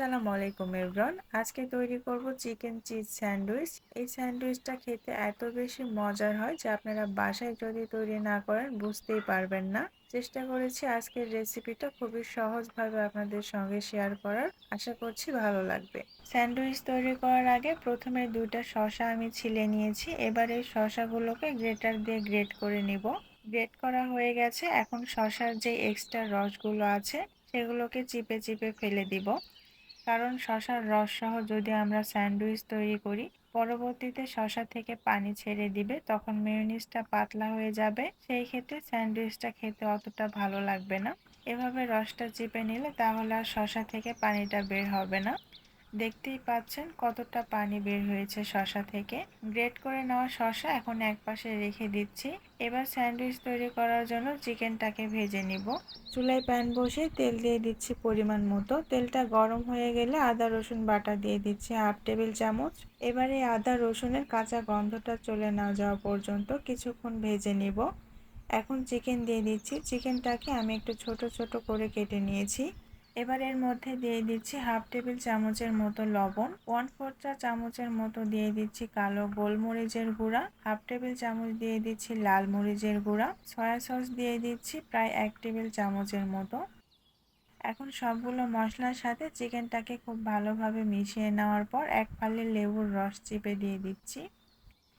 আসসালামু আলাইকুম এভরন আজকে তৈরি করব চিকেন চিজ স্যান্ডউইচ। এই স্যান্ডউইচটা খেতে এত বেশি মজার হয় যে আপনারা বাসায় যদি তৈরি না করেন বুঝতেই পারবেন না। চেষ্টা করেছি আজকের রেসিপিটা খুবই সহজভাবে আপনাদের সঙ্গে শেয়ার করার। আশা করছি ভালো লাগবে। স্যান্ডউইচ তৈরি করার আগে প্রথমে দুইটা শশা আমি ছিলে নিয়েছি। এবার এই শশাগুলোকে গ্রেটার দিয়ে গ্রেট করে নিব। গ্রেট করা হয়ে গেছে। এখন শশার যে এক্সট্রা রসগুলো আছে, সেগুলোকে চিপে চিপে ফেলে দিব। কারণ শশার রস সহ যদি আমরা স্যান্ডউইচ তৈরি করি, পরবর্তীতে শশা থেকে পানি ছেড়ে দিবে, তখন মেয়নিজটা পাতলা হয়ে যাবে। সেই ক্ষেত্রে স্যান্ডউইচটা খেতে অতটা ভালো লাগবে না। এভাবে রসটা চিপে নিলে তাহলে আর শশা থেকে পানিটা বের হবে না। দেখতেই পাচ্ছেন কতটা পানি বের হয়েছে শশা থেকে। গ্রেট করে নেওয়া শশা এখন এক পাশে রেখে দিচ্ছি। এবার স্যান্ডউইচ তৈরি করার জন্য চিকেনটাকে ভেজে নিব। চুলায় প্যান বসে তেল দিয়ে দিচ্ছি পরিমাণ মতো। তেলটা গরম হয়ে গেলে আদা, রসুন বাটা দিয়ে দিচ্ছি হাফ টেবিল চামচ। এবারে আদা, রসুনের কাঁচা গন্ধটা চলে না যাওয়া পর্যন্ত কিছুক্ষণ ভেজে নিব। এখন চিকেন দিয়ে দিচ্ছি। চিকেনটাকে আমি একটু ছোট ছোট করে কেটে নিয়েছি। এবার এর মধ্যে দিয়ে দিচ্ছি হাফ টেবিল চামচের মতো লবণ, ওয়ান ফোর চা চামচের মতো দিয়ে দিচ্ছি কালো গোলমরিচের গুঁড়া, হাফ টেবিল চামচ দিয়ে দিচ্ছি লাল মরিচের গুঁড়া, সয়া সস দিয়ে দিচ্ছি প্রায় এক টেবিল চামচের মতো। এখন সবগুলো মশলার সাথে চিকেনটাকে খুব ভালোভাবে মিশিয়ে নেওয়ার পর এক ফালি লেবুর রস চিপে দিয়ে দিচ্ছি।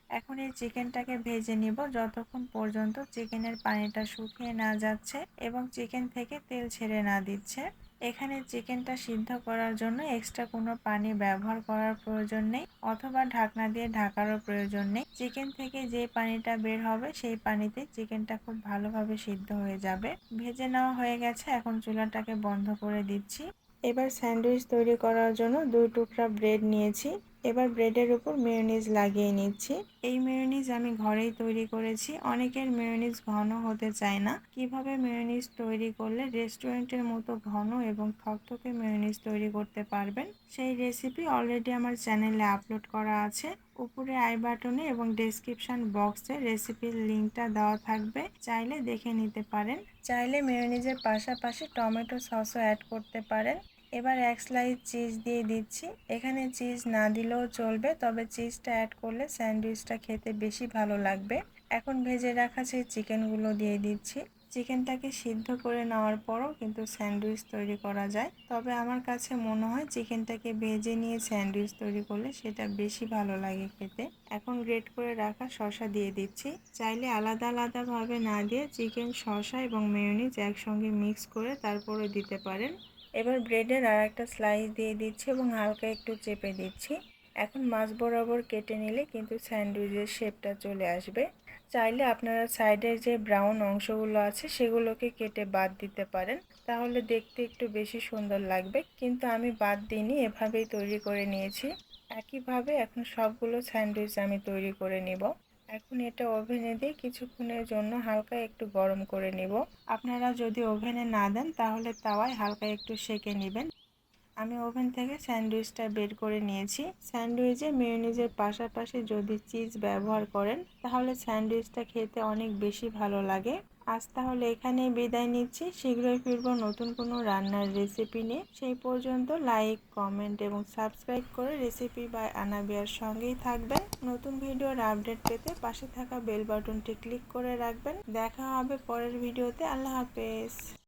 এখন এই চিকেনটাকে ভেজে নিব যতক্ষণ পর্যন্ত চিকেনের পানিটা শুকিয়ে না যাচ্ছে এবং চিকেন থেকে তেল ছেড়ে না দিচ্ছে। এখানে চিকেনটা সিদ্ধ করার জন্য এক্সট্রা কোনো পানি ব্যবহার করার প্রয়োজন নেই অথবা ঢাকনা দিয়ে ঢাকারও প্রয়োজন নেই। চিকেন থেকে যে পানিটা বের হবে সেই পানিতে চিকেনটা খুব ভালোভাবে সিদ্ধ হয়ে যাবে। ভেজে নেওয়া হয়ে গেছে, এখন চুলাটাকে বন্ধ করে দিচ্ছি। এবার স্যান্ডউইচ তৈরি করার জন্য দুই টুকরা ব্রেড নিয়েছি। এবার ব্রেডের উপর মেয়োনিজ লাগিয়ে নিচ্ছি। এই মেয়োনিজ আমি ঘরেই তৈরি করেছি। অনেকের মেয়োনিজ ঘন হতে চায় না। কীভাবে মেয়োনিজ তৈরি করলে রেস্টুরেন্টের মতো ঘন এবং থকথকে মেয়োনিজ তৈরি করতে পারবেন, সেই রেসিপি অলরেডি আমার চ্যানেলে আপলোড করা আছে। উপরে আই বাটনে এবং ডেসক্রিপশন বক্সে রেসিপির লিঙ্কটা দেওয়া থাকবে। চাইলে দেখে নিতে পারেন। চাইলে মেয়োনিজের পাশাপাশি টমেটো সসও অ্যাড করতে পারেন। এবার এক স্লাইস চিজ দিয়ে দিচ্ছি। এখানে চিজ না দিলেও চলবে, তবে চিজটা অ্যাড করলে স্যান্ডউইচটা খেতে বেশি ভালো লাগবে। এখন ভেজে রাখা সেই চিকেনগুলো দিয়ে দিচ্ছি। চিকেনটাকে সিদ্ধ করে নেওয়ার পরও কিন্তু স্যান্ডউইচ তৈরি করা যায়। তবে আমার কাছে মনে হয় চিকেনটাকে ভেজে নিয়ে স্যান্ডউইচ তৈরি করলে সেটা বেশি ভালো লাগে খেতে। এখন গ্রেট করে রাখা শশা দিয়ে দিচ্ছি। চাইলে আলাদা আলাদাভাবে না দিয়ে চিকেন শশা এবং মেয়নিজ একসঙ্গে মিক্স করে তারপরে দিতে পারেন। এবার ব্রেডের আর একটা স্লাইস দিয়ে দিচ্ছি এবং হালকা একটু চেপে দিচ্ছি। এখন মাছ বরাবর কেটে নিলে কিন্তু স্যান্ডউইচের শেপটা চলে আসবে। চাইলে আপনারা সাইডের যে ব্রাউন অংশগুলো আছে, সেগুলোকে কেটে বাদ দিতে পারেন। তাহলে দেখতে একটু বেশি সুন্দর লাগবে। কিন্তু আমি বাদ দিইনি, এভাবেই তৈরি করে নিয়েছি। একইভাবে এখন সবগুলো স্যান্ডউইচ আমি তৈরি করে নিব। এখন এটা ওভেনে দিয়ে কিছুক্ষণের জন্য হালকা একটু গরম করে নেব। আপনারা যদি ওভেনে না দেন, তাহলে তাওয়ায় হালকা একটু সেকে নেবেন। আমি ওভেন থেকে স্যান্ডউইচটা বের করে নিয়েছি। স্যান্ডউইচে মেয়নিজের পাশাপাশি যদি চিজ ব্যবহার করেন, তাহলে স্যান্ডউইচটা খেতে অনেক বেশি ভালো লাগে। আজ তাহলে এখানেই বিদায় নিচ্ছি। শীঘ্রই ফিরব নতুন কোনো রান্নার রেসিপি নিয়ে। সেই পর্যন্ত লাইক কমেন্ট এবং সাবস্ক্রাইব করে রেসিপি বাই আনাবিয়ার সঙ্গেই থাকবেন। নতুন ভিডিওর আপডেট পেতে পাশে থাকা বেল বাটনটি ক্লিক করে রাখবেন। দেখা হবে পরের ভিডিওতে আল্লাহ হাফেজ।